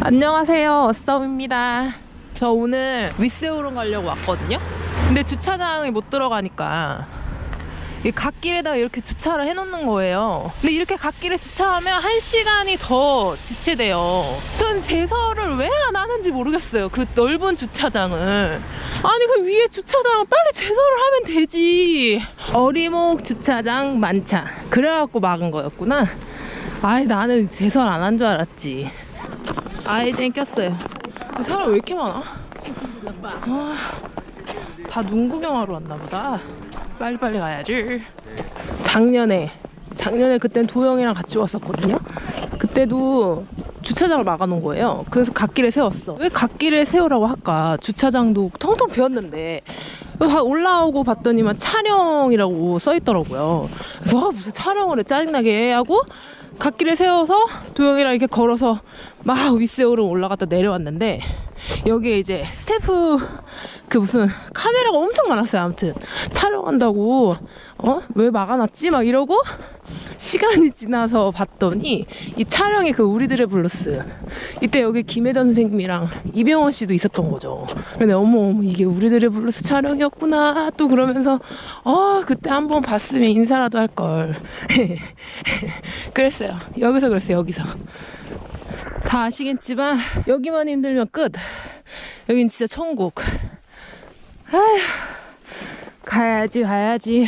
안녕하세요. 어썸입니다. 저 오늘 위스우론 가려고 왔거든요. 근데 주차장에 못 들어가니까 이 갓길에다 이렇게 주차를 해놓는 거예요. 근데 이렇게 갓길에 주차하면 한 시간이 더 지체돼요. 전 제설을 왜 안 하는지 모르겠어요. 그 넓은 주차장을. 아니 그 위에 주차장을 빨리 제설을 하면 되지. 어리목 주차장 만차. 그래갖고 막은 거였구나. 아이 나는 제설 안 한 줄 알았지. 아이 젠 꼈어요. 사람 왜 이렇게 많아? 아, 다눈 구경하러 왔나 보다. 빨리빨리 가야지. 작년에 작년에 그땐 도영이랑 같이 왔었거든요. 그때도 주차장을 막아놓은 거예요. 그래서 갓길에 세웠어. 왜 갓길에 세우라고 할까? 주차장도 텅텅 비었는데 봐- 올라오고 봤더니만 촬영이라고 써있더라고요. 그래서 아, 무슨 촬영을 해 짜증나게 하고 갓길에 세워서 도영이랑 이렇게 걸어서 막 윗세우로 올라갔다 내려왔는데 여기에 이제 스태프 그 무슨 카메라가 엄청 많았어요. 아무튼 촬영한다고 어 왜 막아놨지 막 이러고 시간이 지나서 봤더니 이 촬영이 그 우리들의 블루스 이때 여기 김혜전 선생님이랑 이병헌 씨도 있었던 거죠. 근데 어머 어머 이게 우리들의 블루스 촬영이었구나 또 그러면서 어 그때 한번 봤으면 인사라도 할 걸. 그랬어요. 여기서 그랬어요. 여기서. 다 아시겠지만 여기만 힘들면 끝. 여긴 진짜 천국. 아휴, 가야지 가야지.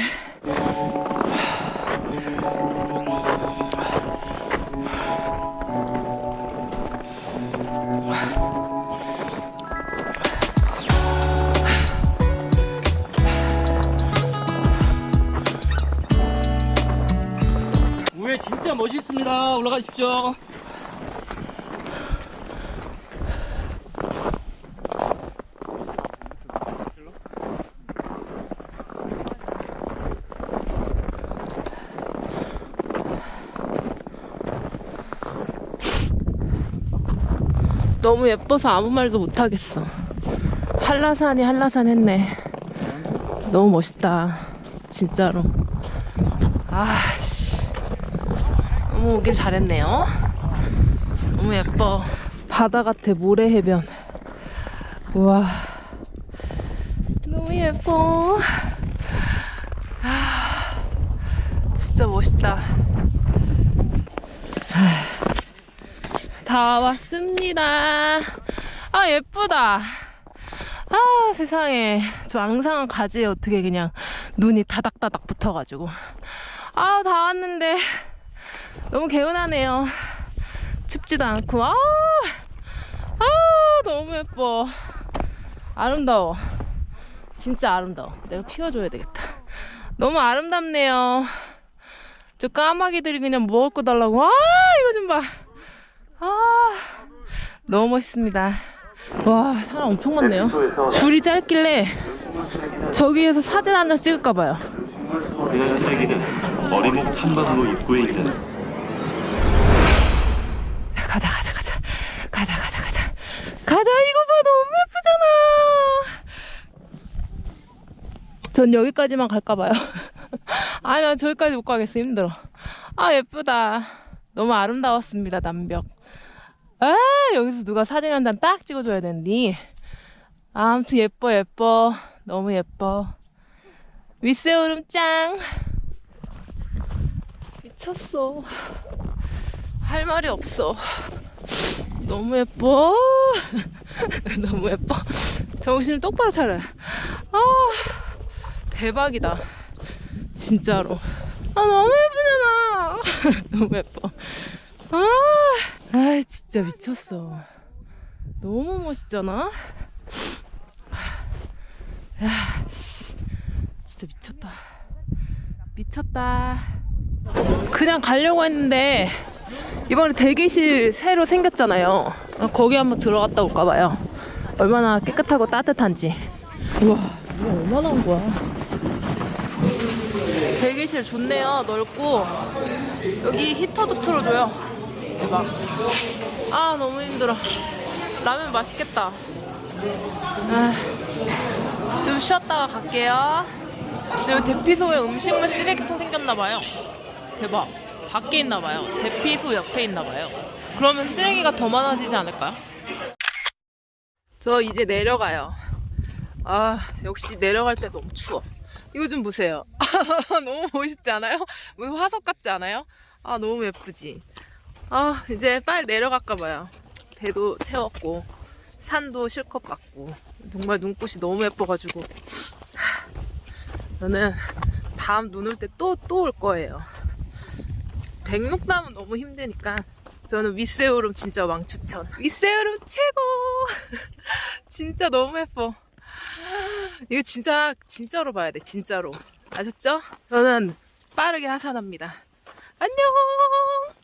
진짜 멋있습니다. 올라가십시오. 너무 예뻐서 아무 말도 못 하겠어. 한라산이 한라산 했네. 너무 멋있다. 진짜로. 아씨. 너무 오길 잘했네요. 너무 예뻐. 바다 같아, 모래 해변. 우와. 너무 예뻐. 아, 진짜 멋있다. 다 왔습니다. 아, 예쁘다. 아, 세상에. 저 앙상한 가지에 어떻게 그냥 눈이 다닥다닥 붙어가지고. 아, 다 왔는데. 너무 개운하네요. 춥지도 않고. 아, 아, 너무 예뻐. 아름다워. 진짜 아름다워. 내가 피워줘야 되겠다. 너무 아름답네요. 저 까마귀들이 그냥 먹을 거 달라고. 아, 이거 좀 봐. 아, 너무 멋있습니다. 와, 사람 엄청 많네요. 줄이 짧길래 저기에서 사진 한장 찍을까 봐요. 어리목 탐방로 입구에 있는 가자, 가자, 가자. 가자, 이거 봐. 너무 예쁘잖아. 전 여기까지만 갈까 봐요. 아니, 나 저기까지 못 가겠어. 힘들어. 아, 예쁘다. 너무 아름다웠습니다, 남벽. 아, 여기서 누가 사진 한장딱 찍어줘야 되는데. 아, 아무튼 예뻐, 예뻐. 너무 예뻐. 윗세오름 짱. 미쳤어. 할 말이 없어. 너무 예뻐. 너무 예뻐. 정신을 똑바로 차려. 아, 대박이다. 진짜로. 아, 너무 예쁘잖아. 너무 예뻐. 아, 아, 진짜 미쳤어. 너무 멋있잖아. 야, 씨, 진짜 미쳤다. 미쳤다. 그냥 가려고 했는데 이번에 대기실 새로 생겼잖아요. 어, 거기 한번 들어갔다 올까 봐요. 얼마나 깨끗하고 따뜻한지. 우와, 이게 얼마나 온 거야? 대기실 좋네요. 넓고 여기 히터도 틀어줘요. 대박. 아 너무 힘들어. 라면 맛있겠다. 아, 좀 쉬었다가 갈게요. 근데 대피소에 음식물 쓰레기통 생겼나봐요. 대박. 밖에 있나 봐요. 대피소 옆에 있나 봐요. 그러면 쓰레기가 더 많아지지 않을까요? 저 이제 내려가요. 아, 역시 내려갈 때 너무 추워. 이거 좀 보세요. 너무 멋있지 않아요? 무슨 화석 같지 않아요? 아, 너무 예쁘지? 아, 이제 빨리 내려갈까 봐요. 배도 채웠고, 산도 실컷 봤고, 정말 눈꽃이 너무 예뻐가지고, 하, 저는 다음 눈 올 때 또, 또 올 거예요. 백록담은 너무 힘드니까, 저는 윗세오름 진짜 왕 추천. 윗세오름 최고! 진짜 너무 예뻐. 이거 진짜, 진짜로 봐야 돼, 진짜로. 아셨죠? 저는 빠르게 하산합니다. 안녕!